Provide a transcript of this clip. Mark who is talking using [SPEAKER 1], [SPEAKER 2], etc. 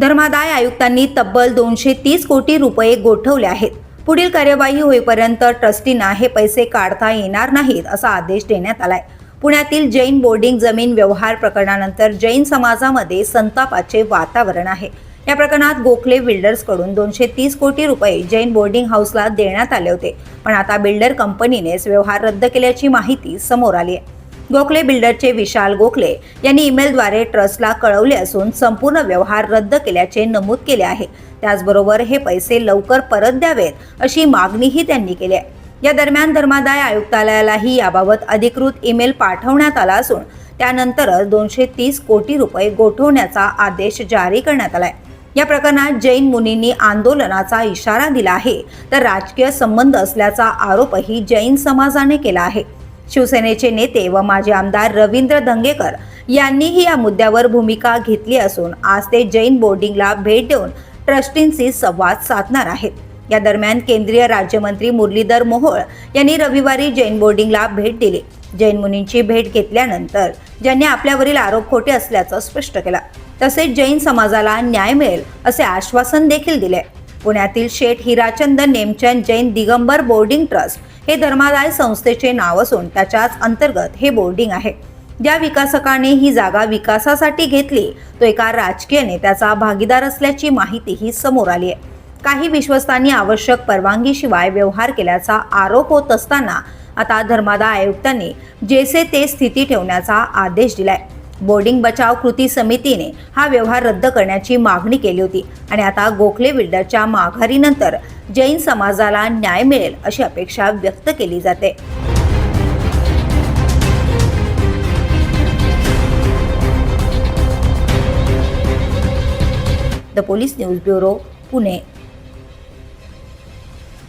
[SPEAKER 1] धर्मादाय आयुक्तांनी तब्बल दोनशे तीस कोटी रुपये गोठवले आहेत. पुढील कार्यवाही होईपर्यंत ट्रस्टींना हे पैसे काढता येणार नाहीत असा आदेश देण्यात आलाय. पुण्यातील जैन बोर्डिंग जमीन व्यवहार प्रकरणानंतर जैन समाजामध्ये संतापाचे वातावरण आहे. या प्रकरणात गोखले बिल्डर्सकडून दोनशे तीस कोटी रुपये जैन बोर्डिंग हाऊसला देण्यात आले होते. पण आता बिल्डर कंपनीनेच व्यवहार रद्द केल्याची माहिती समोर आली आहे. गोखले बिल्डरचे विशाल गोखले यांनी ईमेलद्वारे ट्रस्टला कळवले असून संपूर्ण व्यवहार रद्द केल्याचे नमूद केले आहे. त्याचबरोबर हे पैसे लवकर परत द्यावेत अशी मागणीही त्यांनी केली आहे. या दरम्यान धर्मादाय आयुक्तालयालाही याबाबत अधिकृत ईमेल पाठवण्यात आला असून त्यानंतरच दोनशे तीस कोटी रुपये गोठवण्याचा आदेश जारी करण्यात आलाय. या प्रकरणात जैन मुनींनी आंदोलनाचा इशारा दिला आहे. तर राजकीय संबंध असल्याचा आरोपही जैन समाजाने केला आहे. शिवसेनेचे नेते व माजी आमदार रवींद्र धंगेकर यांनीही या मुद्द्यावर भूमिका घेतली असून आज ते जैन बोर्डिंगला भेट देऊन ट्रस्टींशी संवाद साधणार आहेत. या दरम्यान केंद्रीय राज्यमंत्री मुरलीधर मोहोळ यांनी रविवारी जैन बोर्डिंगला भेट दिली. जैन मुनींची भेट घेतल्यानंतर ज्यांनी आपल्यावरील आरोप खोटे असल्याचं स्पष्ट केलं. तसेच जैन समाजाला न्याय मिळेल असे आश्वासन देखील दिले. पुण्यातील शेठ हिराचंद नेमचंद जैन दिगंबर बोर्डिंग ट्रस्ट हे धर्मादाय संस्थेचे नाव असून त्याच्याच अंतर्गत हे बोर्डिंग आहे. ज्या विकासकाने ही जागा विकासासाठी घेतली तो एका राजकीय नेत्याचा भागीदार असल्याची माहितीही समोर आली आहे. काही विश्वस्तांनी आवश्यक परवानगीशिवाय व्यवहार केल्याचा आरोप होत असताना आता धर्मादाय आयुक्तांनी जेसे ते स्थिती ठेवण्याचा आदेश दिलाय. बोर्डिंग बचाव कृती समितीने हा व्यवहार रद्द करण्याची मागणी केली होती. आणि आता गोखले बिल्डरच्या माघारीनंतर जैन समाजाला न्याय मिळेल अशी अपेक्षा व्यक्त केली जाते. The police news bureau Pune.